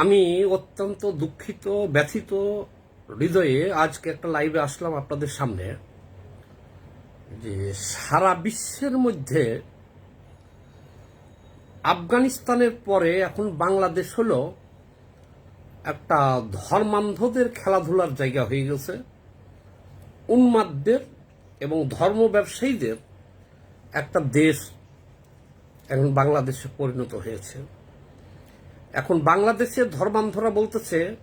আমি অত্যন্ত দুঃখিত, ব্যথিত হৃদয়ে আজকে একটা লাইভে আসলাম আপনাদের সামনে যে সারা বিশ্বের মধ্যে আফগানিস্তানের পরে এখন বাংলাদেশ হল একটা ধর্মান্ধদের খেলাধুলার জায়গা হয়ে গেছে। উন্মাদদের এবং ধর্ম ব্যবসায়ীদের একটা দেশ এখন বাংলাদেশে পরিণত হয়েছে। এখন বাংলাদেশের ধর্মান্ধরা বলতেছে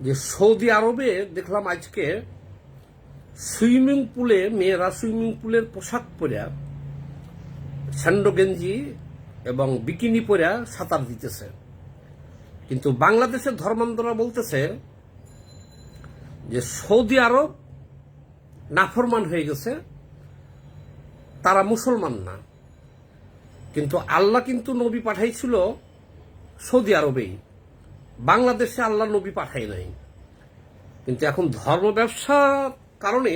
যে সৌদি আরবে দেখলাম আজকে সুইমিং পুলে মেয়েরা সুইমিং পুলের পোশাক পরে স্যান্ডো গেঞ্জি এবং বিকিনি পরে সাঁতার দিতেছে। কিন্তু বাংলাদেশের ধর্মান্ধরা বলতেছে যে সৌদি আরব নাফরমান হয়ে গেছে, তারা মুসলমান না। কিন্তু আল্লাহ কিন্তু নবী পাঠাইছিল সৌদি আরবেই বাংলাদেশে আল্লাহ নবী পাঠাই নাই। কিন্তু এখন ধর্ম ব্যবসার কারণে,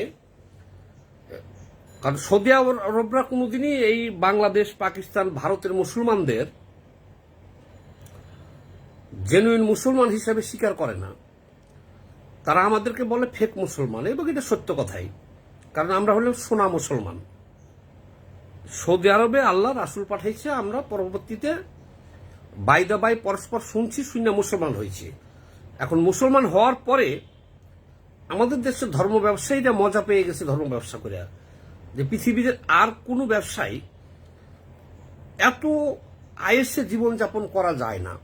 কারণ সৌদি আরবরা কোনোদিনই এই বাংলাদেশ, পাকিস্তান, ভারতের মুসলমানদের জেনুইন মুসলমান হিসাবে স্বীকার করে না। তারা আমাদেরকে বলে ফেক মুসলমান, এবং এটা সত্য কথাই। কারণ আমরা হলাম সোনা মুসলমান। সৌদি আরবে আল্লাহ রাসুল পাঠাইছে, আমরা পরবর্তীতে বাই দা বাই পরস্পর শুনছি, শূন্য মুসলমান হয়েছি এখন মুসলমান হওয়ার পরে আমাদের দেশের ধর্ম ব্যবসায়ীরা মজা পেয়ে গেছে ধর্ম ব্যবসা করে যে পৃথিবীর আর কোনো ব্যবসায়ী এত আয়েসে জীবনযাপন করা যায় না।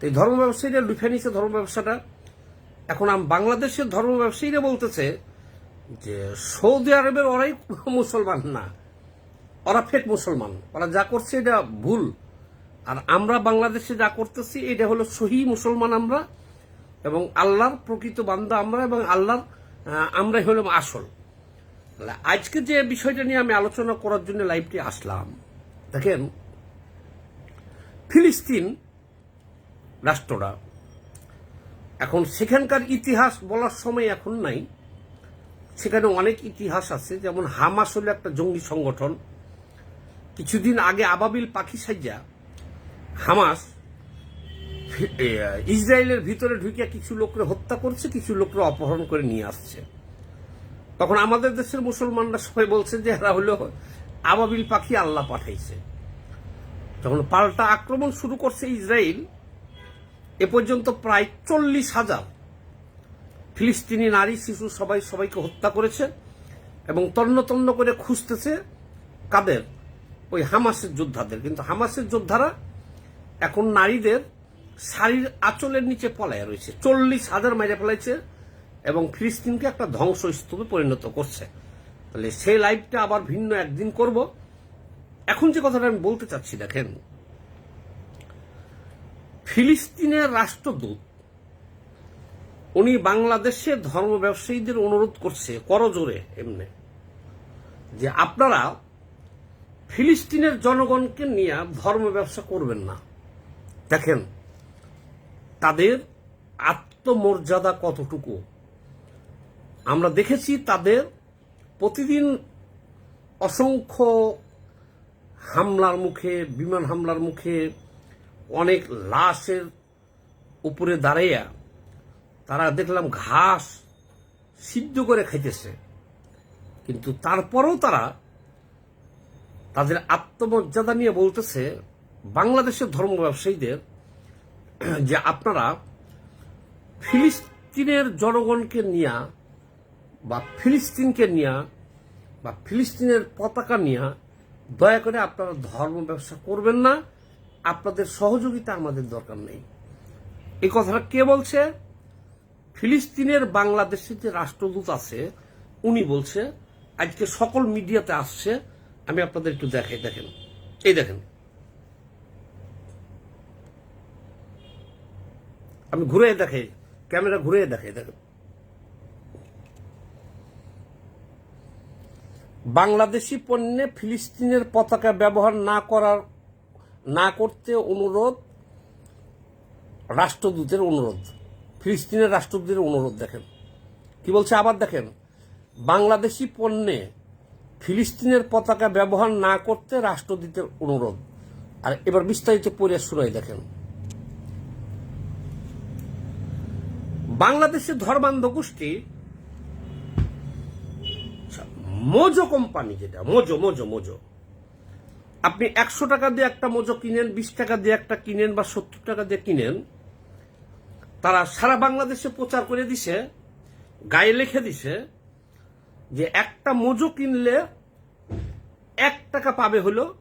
তো এই ধর্ম ব্যবসায়ীরা লুফে নিছে ধর্ম ব্যবসাটা। এখন আম বাংলাদেশের ধর্ম ব্যবসায়ীরা বলতেছে যে সৌদি আরবের ওরাই মুসলমান না। ওরা ফেক মুসলমান। ওরা যা করছে এটা ভুল। আর আমরা বাংলাদেশে যা করতেছি, এটা হলো সহি মুসলমান আমরা এবং আল্লাহর প্রকৃত বান্দা আমরা এবং আল্লাহর আমরাই হলাম আসল। আজকে যে বিষয়টা নিয়ে আমি আলোচনা করার জন্য লাইভটি আসলাম, দেখেন, ফিলিস্তিন রাষ্ট্রটা এখন সেখানকার ইতিহাস বলার সময় এখন নাই, সেখানে অনেক ইতিহাস আছে, যেমন হামাস হলো একটা জঙ্গি সংগঠন। কিছুদিন আগে আবাবিল পাখি সাজ্জা হামাস ইসরায়েলের ভিতরে ঢুকে কিছু লোকরে হত্যা করছে, কিছু লোকরে অপহরণ করে নিয়ে আসছে। তখন আমাদের দেশের মুসলমানরা সবাই বলছে যে, এরা হলো আবাবিল পাখি আল্লাহ পাঠাইছে। যখন পাল্টা আক্রমণ শুরু করছে ইসরায়েল, এ পর্যন্ত প্রায় চল্লিশ হাজার ফিলিস্তিনি নারী, শিশু সবাই সবাইকে হত্যা করেছে এবং তন্ন তন্ন করে খুঁজতেছে কাদের? ওই হামাসের যোদ্ধাদের। কিন্তু হামাসের যোদ্ধারা এখন নারীদের শাড়ির আঁচলের নিচে পলায় রয়েছে। চল্লিশ হাজার মাইরে ফেলাইছে এবং ফিলিস্তিনকে একটা ধ্বংসস্তূপে পরিণত করছে। তাহলে সেই লাইভটা আবার ভিন্ন একদিন করব। এখন যে কথাটা আমি বলতে চাচ্ছি, দেখেন, ফিলিস্তিনের রাষ্ট্রদূত, উনি বাংলাদেশে ধর্ম ব্যবসায়ীদের অনুরোধ করছে করজোরে এমনি, যে আপনারা ফিলিস্তিনের জনগণকে নিয়ে ধর্ম ব্যবসা করবেন না। দেখেন, তাদের আত্মমর্যাদা কতটুকু? আমরা দেখেছি তাদের প্রতিদিন অসংখ্য হামলার মুখে, বিমান হামলার মুখে অনেক লাশের উপরে দাঁড়াইয়া তারা দেখলাম ঘাস সিদ্ধ করে খাইতেছে। কিন্তু তারপরেও তারা তাদের আত্মমর্যাদা নিয়ে বলতেছে বাংলাদেশের ধর্ম ব্যবসায়ীদের যে আপনারা ফিলিস্তিনের জনগণকে নিয়া বা ফিলিস্তিনকে নিয়া বা ফিলিস্তিনের পতাকা নিয়া দয়া করে আপনারা ধর্ম ব্যবসা করবেন না। আপনাদের সহযোগিতা আমাদের দরকার নেই। এই কথাটা কে বলছে? ফিলিস্তিনের বাংলাদেশের যে রাষ্ট্রদূত আছে, উনি বলছে, আজকে সকল মিডিয়াতে আসছে। আমি আপনাদের একটু দেখাই, দেখেন। এই দেখেন। আমি ঘুরে দেখাই, ক্যামেরা ঘুরে দেখাই দেখেন বাংলাদেশি পণ্যে ফিলিস্তিনের পতাকা ব্যবহার না করার, না করতে অনুরোধ, রাষ্ট্রদূতের অনুরোধ। ফিলিস্তিনের রাষ্ট্রদূতের অনুরোধ, দেখেন। কি বলছে? আবার দেখেন। বাংলাদেশি পণ্যে ফিলিস্তিনের পতাকা ব্যবহার না করতে রাষ্ট্রদূতের অনুরোধ। আর এবার বিস্তারিত পড়ে শোনাই, দেখেন। বাংলাদেশের ধর্মান্ধ গোষ্ঠী, মোজো কোম্পানি যেটা, মোজো মোজো মোজো। আপনি একশো টাকা দিয়ে একটা মোজো কিনেন, বিশ টাকা দিয়ে একটা কিনেন বা সত্তর টাকা দিয়ে কিনেন, তারা সারা বাংলাদেশে প্রচার করে দিছে, গায়ে লিখে দিছে যে একটা মোজো কিনলে এক টাকা পাবে হলো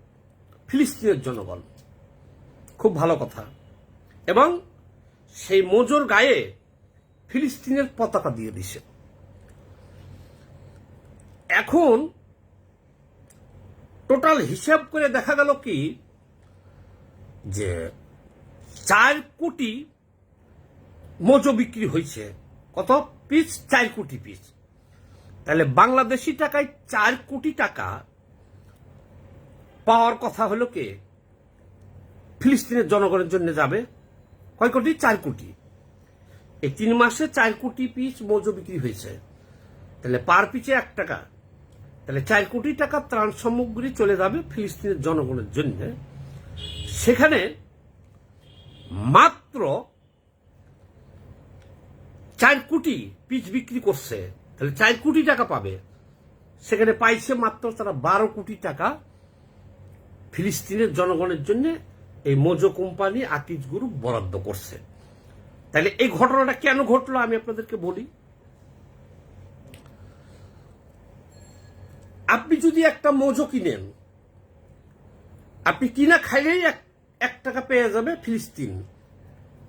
ফিলিস্তিনের জনগণ। খুব ভালো কথা। এবং সেই মোজোর গায়ে ফিলিস্তিনের পতাকা দিয়ে দিছে। এখন টোটাল হিসাব করে দেখা গেল কি, যে চার কোটি মোজো বিক্রি হয়েছে। কত? পিস? চার কোটি পিস। তাহলে বাংলাদেশি টাকায় চার কোটি টাকা পাওয়ার কথা হলো কে, ফিলিস্তিনের জনগণের জন্য যাবে। কয় কোটি? চার কোটি। এই তিন মাসে চার কোটি পিস মজু বিক্রি হয়েছে। তাহলে পার পিছে এক টাকা। তাহলে চার কোটি টাকা ত্রাণ সামগ্রী চলে যাবে ফিলিস্তিনের জনগণের জন্য। সেখানে মাত্র চার কোটি পিস বিক্রি করছে। তাহলে চার কোটি টাকা পাবে। সেখানে পাইছে মাত্র তারা বারো কোটি টাকা ফিলিস্তিনের জনগণের জন্য এই মোজো কোম্পানি আকিজ গ্রুপ বরাদ্দ করছে। তাহলে এই ঘটনাটা কেন ঘটলো আমি আপনাদেরকে বলি। আপনি যদি একটা মোজো কিনেন, আপনি কিনা খাইলেই এক টাকা পেয়ে যাবে ফিলিস্তিন।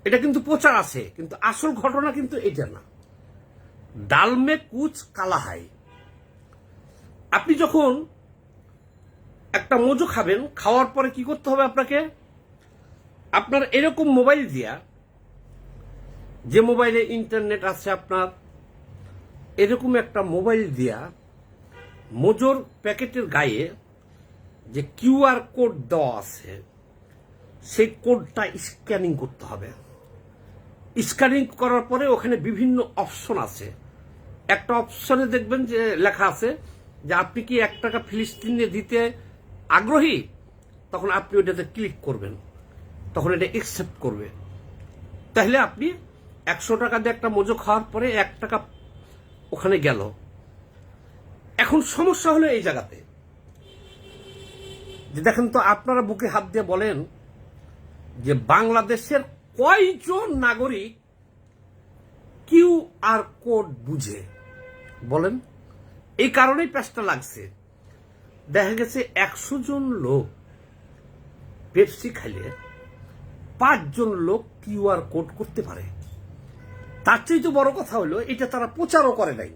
এটা কিন্তু প্রচার আছে, কিন্তু আসল ঘটনা কিন্তু এটা না। ডালমে কুচ কালাহাই। আপনি যখন একটা মোজো খাবেন, খাওয়ার পরে কি করতে হবে আপনাকে? আপনার এরকম মোবাইল দিয়া যে মোবাইলে ইন্টারনেট আছে আপনার, এরকম একটা মোবাইল দিয়া মোজোর প্যাকেটের গায়ে যে কিউআর কোড দেওয়া আছে, সেই কোডটা স্ক্যানিং করতে হবে। স্ক্যানিং করার পরে ওখানে বিভিন্ন অপশন আছে। একটা অপশনে দেখবেন যে লেখা আছে যে আপনি কি এক টাকা ফিলিস্তিনে দিতে আগ্রহী? তখন আপনি ওটাতে ক্লিক করবেন। তখন এটা একসেপ্ট করবে। তাহলে আপনি একশো টাকা দিয়ে একটা মজো খাওয়ার পরে এক টাকা ওখানে গেল। এখন সমস্যা হলো এই জায়গাতে। যে দেখেন তো আপনারা বুকে হাত দিয়ে বলেন যে বাংলাদেশের কয়জন নাগরিক কিউ আর কোড বুঝে? বলেন। এই কারণেই প্যাসটা লাগছে। দেখা গেছে একশো জন লোক পেপসি খাইলে পাঁচজন লোক কিউআর কোড করতে পারে। তার চেয়ে তো বড় কথা হলো, এটা তারা প্রচারও করে নাই।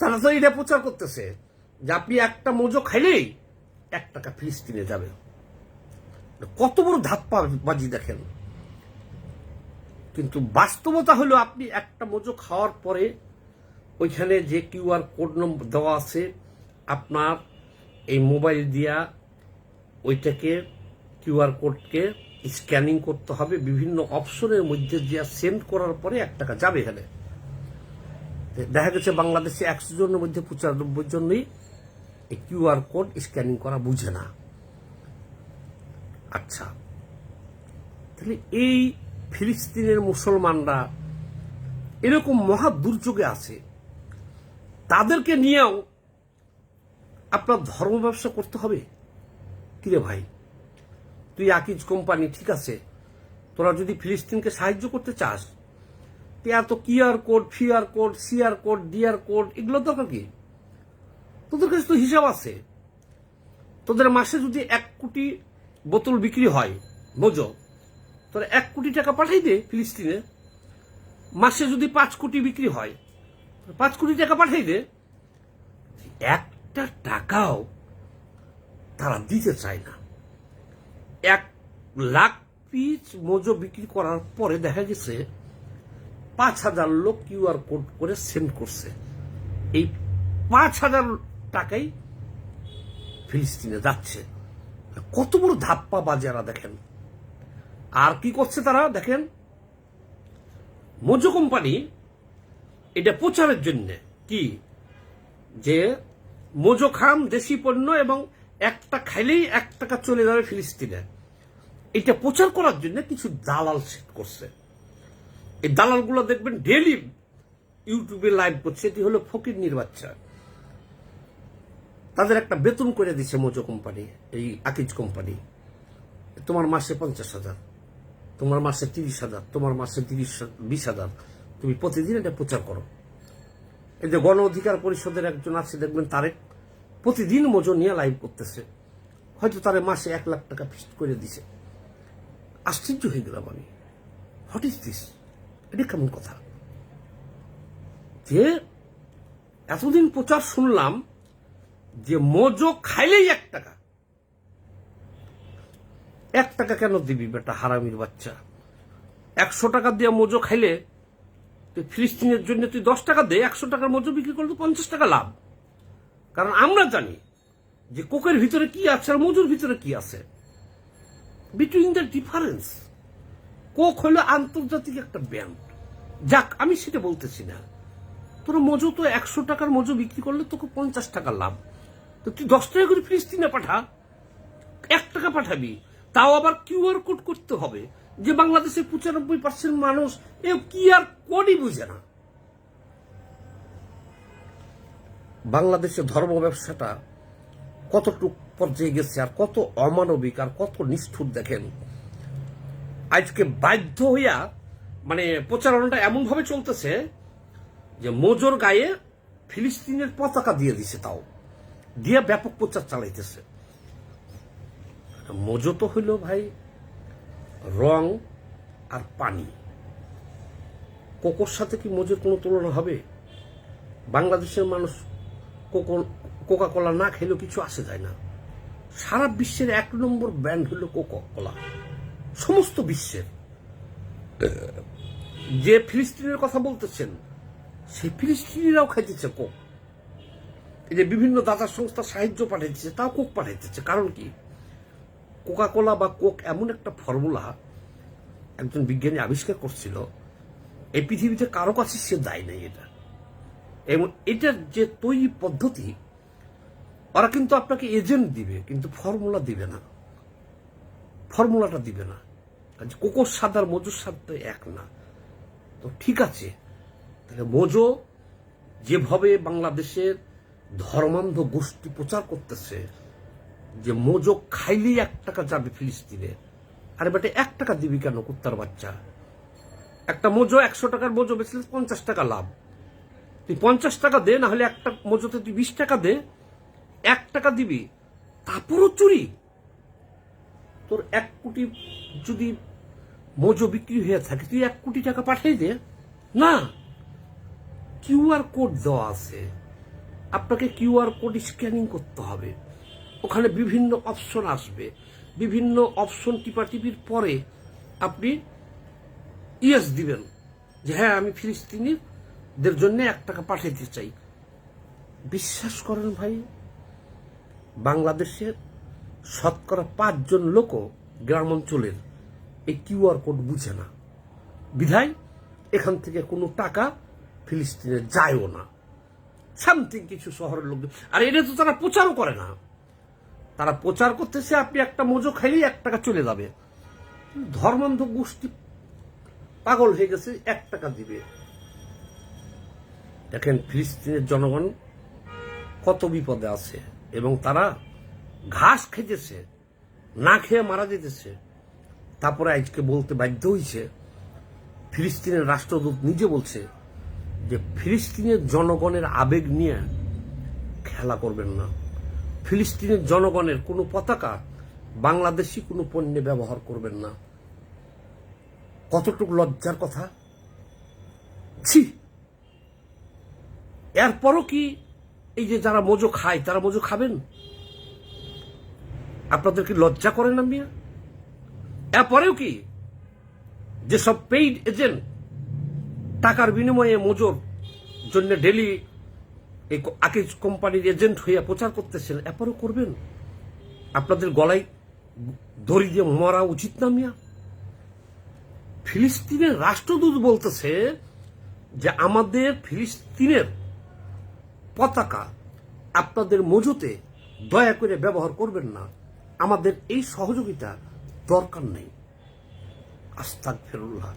তারা তো এটা প্রচার করতেছে যে আপনি একটা মোজো খাইলেই এক টাকা ফিলিস্তিনে যাবে। কত বড় ধাপ্পা বাজি দেখেন। কিন্তু বাস্তবতা হলো আপনি একটা মোজো খাওয়ার পরে ওইখানে যে কিউআর কোড নম্বর দেওয়া আছে, আপনার এই মোবাইল দিয়া ওইটাকে কিউআর কোডকে স্ক্যানিং করতে হবে, বিভিন্ন অপশনের মধ্যে দিয়ে সেন্ড করার পরে এক টাকা যাবে এখানে। দেখা গেছে বাংলাদেশে একশো জনের মধ্যে পঁচানব্বই জনই এই কিউআর কোড স্ক্যানিং করা বুঝে না। আচ্ছা তাহলে এই ফিলিস্তিনের মুসলমানরা এরকম মহা দুর্যোগে আছে, তাদেরকে নিয়েও আপনার ধর্ম ব্যবসা করতে হবে? কিরে ভাই? তুই আকিজ কোম্পানি, ঠিক আছে? তোরা যদি ফিলিস্তিনকে সাহায্য করতে চাস তুই এত QR code FR code CR code DR code, এগুলো দরকার কি? তোদের কাছে তো হিসাব আছে। তোদের মাসে যদি এক কোটি বোতল বিক্রি হয়, বোঝো, তোরা এক কোটি টাকা পাঠাই দে ফিলিস্তিনে। মাসে যদি পাঁচ কোটি বিক্রি হয়, পাঁচ কোটি টাকা পাঠাই দে। একটা টাকাও তারা দিতে চায় না। এক লাখ পিস মজো বিক্রি করার পরে দেখা গেছে পাঁচ হাজার লোক কিউআর কোড করে সেন্ড করছে। এই পাঁচ হাজার টাকাই ফিলিস্তিনে যাচ্ছে। কত বড় ধাপ্পা বাজারা দেখেন। আর কি করছে তারা দেখেন? মোজো কোম্পানি এটা প্রচারের জন্য কি? যে মোজো খাম দেশি পণ্য এবং একটা খাইলেই এক টাকা চলে যাবে ফিলিস্তিনে। এটা প্রচার করার জন্য কিছু দালাল সেট করছে। এই দালালগুলো দেখবেন ডেলি ইউটিউবে লাইভ করছে। এটি হলো ফকির বাচ্চা তাদের একটা বেতন করে দিছে মোজো কোম্পানি এই আকিজ কোম্পানি তোমার মাসে পঞ্চাশ হাজার, তোমার মাসে তিরিশ হাজার, তোমার মাসে তিরিশ, বিশ হাজার। তুমি প্রতিদিন এটা প্রচার করো। এই যে গণ অধিকার পরিষদের একজন আছে, দেখবেন তারেক প্রতিদিন মোজো নিয়ে লাইভ করতেছে। হয়তো তারে মাসে এক লাখ টাকা ফিক্সড করে দিছে। আশ্চর্য হয়ে গেলাম আমি। হোয়াট ইজ দিস এটা কেমন কথা? যে এতদিন প্রচার শুনলাম যে মোজো খাইলেই এক টাকা। এক টাকা কেন দিবি বেটা হারামির বাচ্চা? একশো টাকা দিয়ে মোজো খাইলে তুই ফিলিস্তিনের জন্য তুই দশ টাকা দে, একশো টাকার মোজো বিক্রি করলে পঞ্চাশ টাকা লাভ। কারণ আমরা জানি যে কোকের ভিতরে কি আছে আর মজুর ভিতরে কি আছে। বিটুইন দ্য ডিফারেন্স কোক হলো আন্তর্জাতিক একটা ব্যান্ড যাক, আমি সেটা বলতেছি না। তোর মজু তো একশো টাকার মজু বিক্রি করলে তোকে পঞ্চাশ টাকা লাভ। তো তুই দশ টাকা করে ফিলিস্তিনে পাঠা, এক টাকা পাঠাবি। তাও আবার কিউআর কোড করতে হবে যে বাংলাদেশের পঁচানব্বই পার্সেন্ট মানুষ এ আর কোডই বুঝে না। বাংলাদেশের ধর্ম ব্যবসাটা কতটুক পর্যায়ে গেছে আর কত অমানবিক আর কত নিষ্ঠুর দেখেন। আজকে বাধ্য হইয়া মানে প্রচারণাটা এমন ভাবে চলতেছে যে মোজোর গায়ে ফিলিস্তিনের পতাকা দিয়ে দিছে তাও। দিয়ে ব্যাপক প্রচার চালাইতেছে। মোজো তো হইল ভাই রং আর পানি। কোকোর সাথে কি মোজোর কোনো তুলনা হবে? বাংলাদেশের মানুষ কোকো কোকা কোলা না খেলেও কিছু আসে যায় না। সারা বিশ্বের এক নম্বর ব্র্যান্ড হলো কোকা কোলা সমস্ত বিশ্বের। যে ফিলিস্তিনের কথা বলতেছেন, সেই ফিলিস্তিনিরাও খাইতেছে কোক। এই যে বিভিন্ন দাতা সংস্থা সাহায্য পাঠাইতেছে, তাও কোক পাঠাইতেছে। কারণ কি? কোকা কোলা বা কোক এমন একটা ফর্মুলা একজন বিজ্ঞানী আবিষ্কার করছিল, এই পৃথিবীতে কারও কাছে সে দায় নেই এটা। এবং এটার যে তৈরি পদ্ধতি ওরা কিন্তু আপনাকে এজেন্ট দিবে, কিন্তু ফর্মুলা দিবে না। ফর্মুলাটা দিবে না। কোকোর স্বাদ আর মজুর স্বাদ তো এক না। তো ঠিক আছে, তাহলে মজো যেভাবে বাংলাদেশের ধর্মান্ধ গোষ্ঠী প্রচার করতেছে, যে মোজো খাইলেই এক টাকা যাবে ফিলিস্তিনে। আরে বেটা, এক টাকা দিবি কেন কুত্তার বাচ্চা? একটা মোজো একশো টাকার মোজো বেচলে পঞ্চাশ টাকা লাভ। তুই পঞ্চাশ টাকা দে, না হলে একটা মজুতে তুই বিশ টাকা দে এক টাকা দিবি, তারপরও চুরি। তোর এক কোটি যদি মজো বিক্রি হয়ে থাকে, তুই এক কোটি টাকা পাঠিয়ে দে। না কিউআর কোড দেওয়া আছে। আপনাকে কিউআর কোড স্ক্যানিং করতে হবে। ওখানে বিভিন্ন অপশন আসবে। বিভিন্ন অপশন টিপাটিপির পরে আপনি ইয়েস দিবেন যে হ্যাঁ আমি ফিলিস্তিনিদের জন্য এক টাকা পাঠাইতে চাই। বিশ্বাস করেন ভাই বাংলাদেশের শতকরা পাঁচজন লোকও গ্রাম অঞ্চলের এই কিউআর কোড বুঝে না। বিধায় এখান থেকে কোনো টাকা ফিলিস্তিনে যায়ও না। সামথিং কিছু শহরের লোক আর এটা তো তারা প্রচারও করে না। তারা প্রচার করতেছে, আপনি একটা মজো খাইলেই এক টাকা চলে যাবে। ধর্মান্ধ গোষ্ঠী পাগল হয়ে গেছে, এক টাকা দিবে। দেখেন ফিলিস্তিনের জনগণ কত বিপদে আছে। এবং তারা ঘাস খেতেছে না খেয়ে মারা যেতেছে। তারপরে আজকে বলতে বাধ্য হয়েছে ফিলিস্তিনের রাষ্ট্রদূত নিজে বলছে যে ফিলিস্তিনের জনগণের আবেগ নিয়ে খেলা করবেন না। ফিলিস্তিনের জনগণের কোনো পতাকা বাংলাদেশি কোনো পণ্যে ব্যবহার করবেন না। কতটুকু লজ্জার কথা? ছি! এরপরও কি এই যে যারা মজো খায়, তারা মজো খাবেন? আপনাদের কি লজ্জা করেন না মিয়া? এরপরেও কি? যেসব পেইড এজেন্ট টাকার বিনিময়ে মজুর জন্য ডেলি এই আকিজ কোম্পানির এজেন্ট হইয়া প্রচার করতেছেন, এরপরেও করবেন? আপনাদের গলায় দড়ি দিয়ে মরা উচিত না মিয়া? ফিলিস্তিনের রাষ্ট্রদূত বলতেছে যে আমাদের ফিলিস্তিনের পতাকা আপনাদের মজুতে দয়া করে ব্যবহার করবেন না। আমাদের এই সহযোগিতা দরকার নেই। আস্তাক ফেরুল্লাহ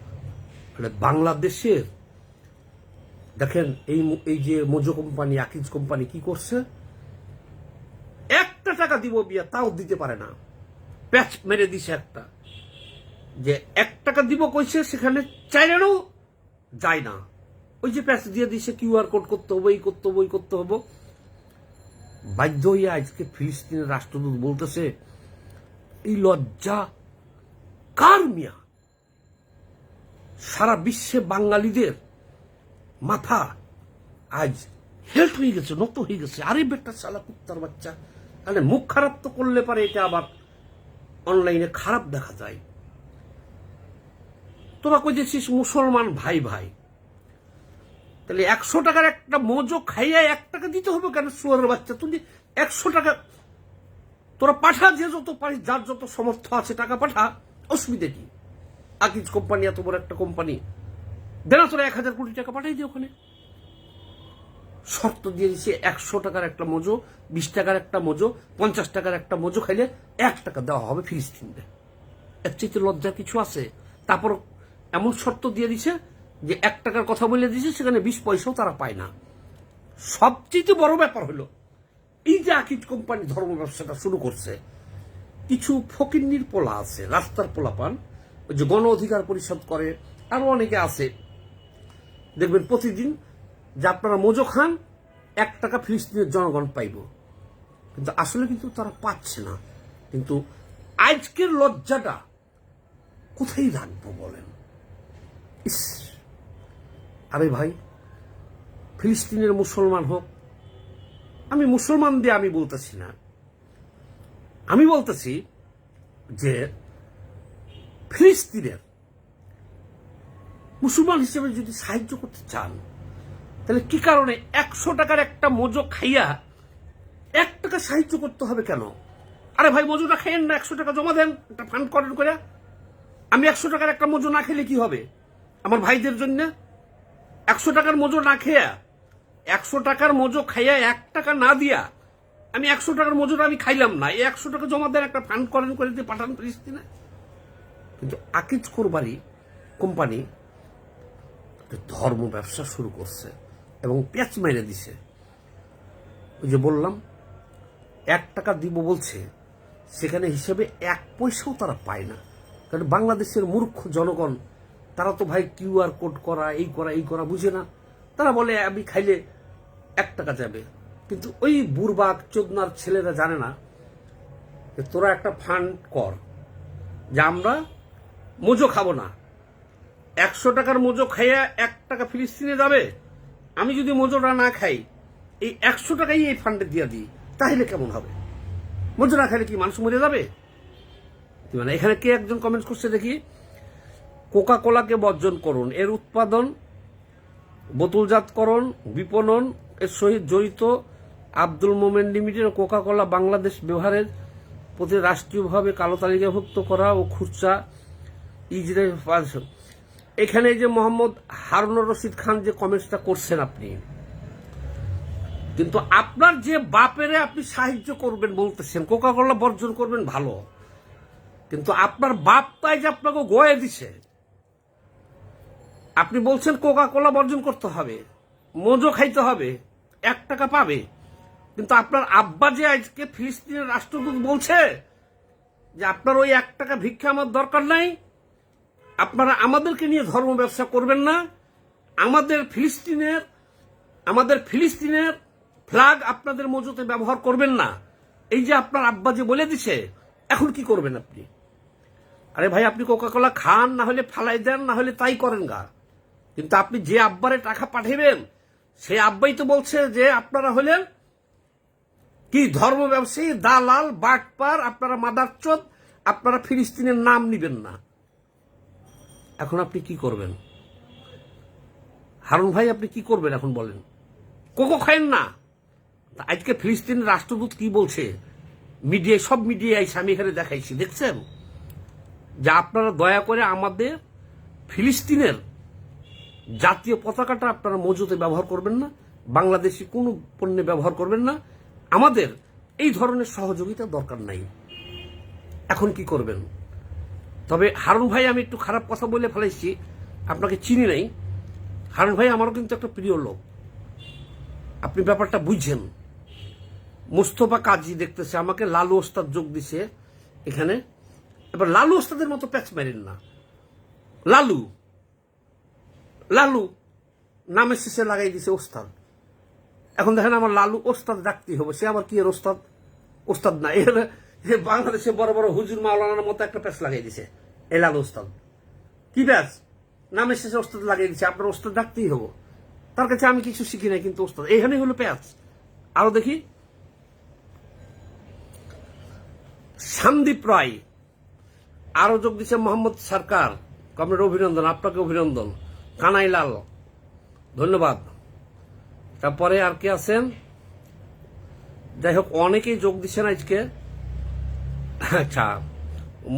মানে বাংলাদেশের, দেখেন এই এই যে মোজো কোম্পানি, আকিজ কোম্পানি কি করছে? একটা টাকা দিব বিয়া, তাও দিতে পারে না। প্যাচ মেরে দিছে একটা। যে এক টাকা দিব কইছে, সেখানে চাইলেও যায় না। ওই যে প্যাচ দিয়ে দিছে কিউআর কোড করতে হবে, এই করতে হবে, ওই করতে হবে। বাধ্য হইয়া আজকে ফিলিস্তিনের রাষ্ট্রদূত বলতেছে, এই লজ্জা কার মিয়া? সারা বিশ্বে বাঙালিদের মাথা আজ হেল্ট হয়ে গেছে, নত হয়ে গেছে। আরে বেটা সালা কুত্তার বাচ্চা, তাহলে মুখ খারাপ তো করলে পারে, এটা আবার অনলাইনে খারাপ দেখা যায়। তোরা কইতেছিস মুসলমান ভাই ভাই তাহলে একশো টাকার একটা মোজো খাইয়া এক টাকা দিতে হবে কেন শুয়ারের বাচ্চা? তুমি একশো টাকা তোরা পাঠা, যে যত পারিস, যার যত সমর্থ আছে, টাকা পাঠা। অসুবিধা কি? আকিজ কোম্পানি এত বড় একটা কোম্পানি। দেনা তোরা এক হাজার কোটি টাকা পাঠাই দিয়ে ওখানে। শর্ত দিয়ে দিচ্ছে একশো টাকার একটা মজো, বিশ টাকার একটা মজো, পঞ্চাশ টাকার একটা মজো খাইলে এক টাকা দেওয়া হবে ফিলিস্তিনদের। এর চাইতে লজ্জা কিছু আছে? তারপর এমন শর্ত দিয়ে দিছে যে এক টাকার কথা বলে দিয়েছে, সেখানে বিশ পয়সাও তারা পায় না। সবচেয়ে বড় ব্যাপার হলো, এই যে আকিজ কোম্পানি ধর্ম ব্যবসাটা শুরু করছে, কিছু ফকিন্নির পোলা আছে, রাস্তার পোলা পান ওই যে গণ অধিকার পরিষদ করে, আরও অনেকে আছে। দেখবেন প্রতিদিন যে আপনারা মোজো খান, এক টাকা ফিলিস্তিনের জনগণ পাইব। কিন্তু আসলে কিন্তু তারা পাচ্ছে না। কিন্তু আজকের লজ্জাটা কোথায় রাখব বলেন? ইস আরে ভাই, ফিলিস্তিনের মুসলমান হোক, আমি মুসলমান দিয়ে আমি বলতেছি না। আমি বলতেছি যে ফিলিস্তিনের মুসলমান হিসেবে যদি সাহায্য করতে চান, তাহলে কি কারণে একশো টাকার একটা মজো খাইয়া এক টাকা সাহায্য করতে হবে কেন? আরে ভাই, মজুটা খাইয়েন না, একশো টাকা জমা দেন, একটা ফান্ড করেন করে আমি একশো টাকার একটা মজো না খেলে কি হবে? আমার ভাইদের জন্য একশো টাকার মজো না খেয়া, একশো টাকার মজো খাইয়া এক টাকা না দিয়া, আমি একশো টাকার মজুর আমি খাইলাম না। এই একশো টাকা জমা দেন একটা ফান্ড করেন করে দিয়ে পাঠান ফিলিস্তিনে? কিন্তু আকিজ কোরবারি কোম্পানি ধর্ম ব্যবসা শুরু করছে এবং প্যাচ মেরে দিছে। ওই যে বললাম, এক টাকা দিব বলছে, সেখানে হিসেবে এক পয়সাও তারা পায় না। কারণ বাংলাদেশের মূর্খ জনগণ তারা তো ভাই কিউআর কোড করা, এই করা এই করা বুঝে না। তারা বলে, আমি খাইলে এক টাকা যাবে। কিন্তু ওই বুরবাক চোদনার ছেলেরা জানে না যে তোরা একটা ফান্ড কর, যে আমরা মোজো খাব না। একশো টাকার মোজো খাইয়া এক টাকা ফিলিস্তিনে যাবে? আমি যদি মোজোটা না খাই, এই একশো টাকাই এই ফান্ডে দিয়ে দিই, তাহলে কেমন হবে? মোজো না খাইলে কি মানুষ মরে যাবে? মানে এখানে কে একজন কমেন্ট করছে দেখি? কোকা কোলাকে বর্জন করুন। এর উৎপাদন, বোতলজাতকরণ, বিপণন, এর সহিত জড়িত Abdul Momen limited Coca Cola Bangladesh ব্যবহারের প্রতি রাষ্ট্রীয়ভাবে কালো তালিকাভুক্ত করা ও খুচরা ইজরায়েল এখানে যে মোহাম্মদ হারুনুর রশিদ খান যে কমেন্টসটা করছেন আপনি, কিন্তু আপনার যে বাপেরে আপনি সাহায্য করবেন বলতেছেন কোকা কোলা বর্জন করবেন ভালো, কিন্তু আপনার বাপ তাই যে আপনাকে গয়ে দিছে। আপনি বলছেন কোকা কোলা বর্জন করতে হবে, মোজো খাইতে হবে, এক টাকা পাবে। কিন্তু আপনার আব্বা যে আজকে ফিলিস্তিনের রাষ্ট্রদূত বলছে যে আপনার ওই এক টাকা ভিক্ষা আমার দরকার নাই, আপনারা আমাদেরকে নিয়ে ধর্ম ব্যবসা করবেন না, আমাদের ফিলিস্তিনের আমাদের ফিলিস্তিনের ফ্ল্যাগ আপনাদের মজুতে ব্যবহার করবেন না। এই যে আপনার আব্বা যে বলে দিছে, এখন কি করবেন আপনি? আরে ভাই, আপনি কোকা কোলা খান, না হলে ফালাই দেন, না হলে তাই করেন গা। কিন্তু আপনি যে আব্বারে টাকা পাঠাবেন সে আব্বাই তো বলছে যে আপনারা হলেন কি ধর্ম ব্যবসায়ী, দালাল, বাটপার, আপনারা মাদারচোদ আপনারা ফিলিস্তিনের নাম নিবেন না। এখন আপনি কি করবেন? হারুন ভাই, আপনি কি করবেন এখন বলেন? কোকো খাইন না। আজকে ফিলিস্তিনের রাষ্ট্রদূত কি বলছে? মিডিয়ায়, সব মিডিয়ায় আমি এখানে দেখাইছি, দেখছেন? যে আপনারা দয়া করে আমাদের ফিলিস্তিনের জাতীয় পতাকাটা আপনারা মজুতে ব্যবহার করবেন না, বাংলাদেশি কোনো পণ্যে ব্যবহার করবেন না। আমাদের এই ধরনের সহযোগিতা দরকার নাই। এখন কি করবেন? তবে হারুন ভাই, আমি একটু খারাপ কথা বলে ফেলাইছি, আপনাকে চিনি নাই। হারুন ভাই, আমারও কিন্তু একটা প্রিয় লোক। আপনি ব্যাপারটা বুঝছেন মুস্তফা কাজী দেখতেছে, আমাকে লালু ওস্তাদ যোগ দিছে এখানে। এবার লালু ওস্তাদের মতো প্যাচ মারেন না। লালু লালু নামের শেষে লাগাই দিছে ওস্তাদ। এখন দেখেন আমার লালু ওস্তাদ ডাকতেই হবে, সে আমার কি এর ওস্তাদ? ওস্তাদ না এর বাংলাদেশে বড় বড় হুজুর মাওলানার মতো একটা প্যাচ লাগাই দিছে এই লালু ওস্তাদ। কি প্যাচ নামের শেষে ওস্তাদ লাগিয়ে দিছে, আপনার ওস্তাদ ডাকতেই হব। তার কাছে আমি কিছু শিখি নাই কিন্তু ওস্তাদ, এখানেই হলো প্যাচ। আরও দেখি। সন্দীপ রায় আরও যোগ দিচ্ছে মোহাম্মদ সরকার। কমরেড অভিনন্দন, আপনাকে অভিনন্দন। কানাইলাল। ধন্যবাদ। তারপরে আর কে আছেন? যাই হোক, অনেকেই যোগ দিচ্ছেন আজকে। আচ্ছা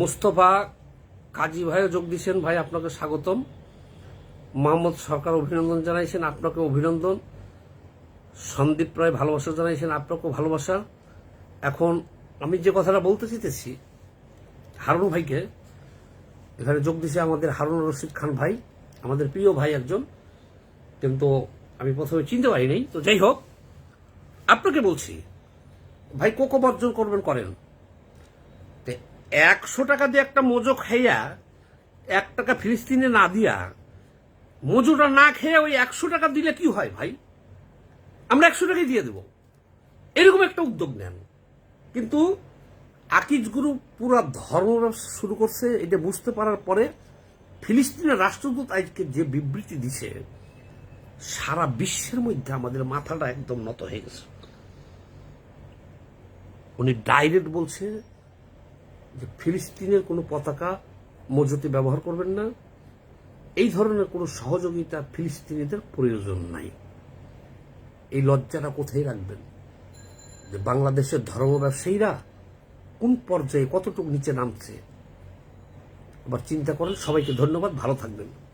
মুস্তফা কাজী ভাইও যোগ দিচ্ছেন। ভাই, আপনাকে স্বাগতম। মোহাম্মদ সরকার অভিনন্দন জানাইছেন, আপনাকে অভিনন্দন। সন্দীপ রায় ভালোবাসা জানাইছেন, আপনাকেও ভালোবাসা। এখন আমি যে কথাটা বলতে চাইতেছি, হারুন ভাইকে, এখানে যোগ দিছে আমাদের হারুন রশিদ খান ভাই। আমাদের প্রিয় ভাই একজন কিন্তু আমি প্রথমে চিনতে পারি নাই, তো যাই হোক, আপনাকে বলছি, ভাই কোকো বর্জন করবেন করেন। একশো টাকা দিয়ে একটা মোজো খাইয়া, এক টাকা ফিলিস্তিনে না দিয়া মজুটা না খেয়ে ওই একশো টাকা দিলে কি হয় ভাই? আমরা একশো টাকাই দিয়ে দেব। এরকম একটা উদ্যোগ নেন। কিন্তু আকিজ গুরু পুরা ধর্ম ব্যবসা শুরু করছে, এটা বুঝতে পারার পরে ফিলিস্তিনের রাষ্ট্রদূত আজকে যে বিবৃতি দিছে, সারা বিশ্বের মধ্যে আমাদের মাথাটা একদম নত হয়ে গেছে। উনি ডাইরেক্ট বলছে যে ফিলিস্তিনের কোনো পতাকা মজুতে ব্যবহার করবেন না। এই ধরনের কোনো সহযোগিতা ফিলিস্তিনিদের প্রয়োজন নাই। এই লজ্জাটা কোথায় রাখবেন? যে বাংলাদেশের ধর্ম ব্যবসায়ীরা কোন পর্যায়ে কতটুকু নিচে নামছে? আবার চিন্তা করেন। সবাইকে ধন্যবাদ ভালো থাকবেন।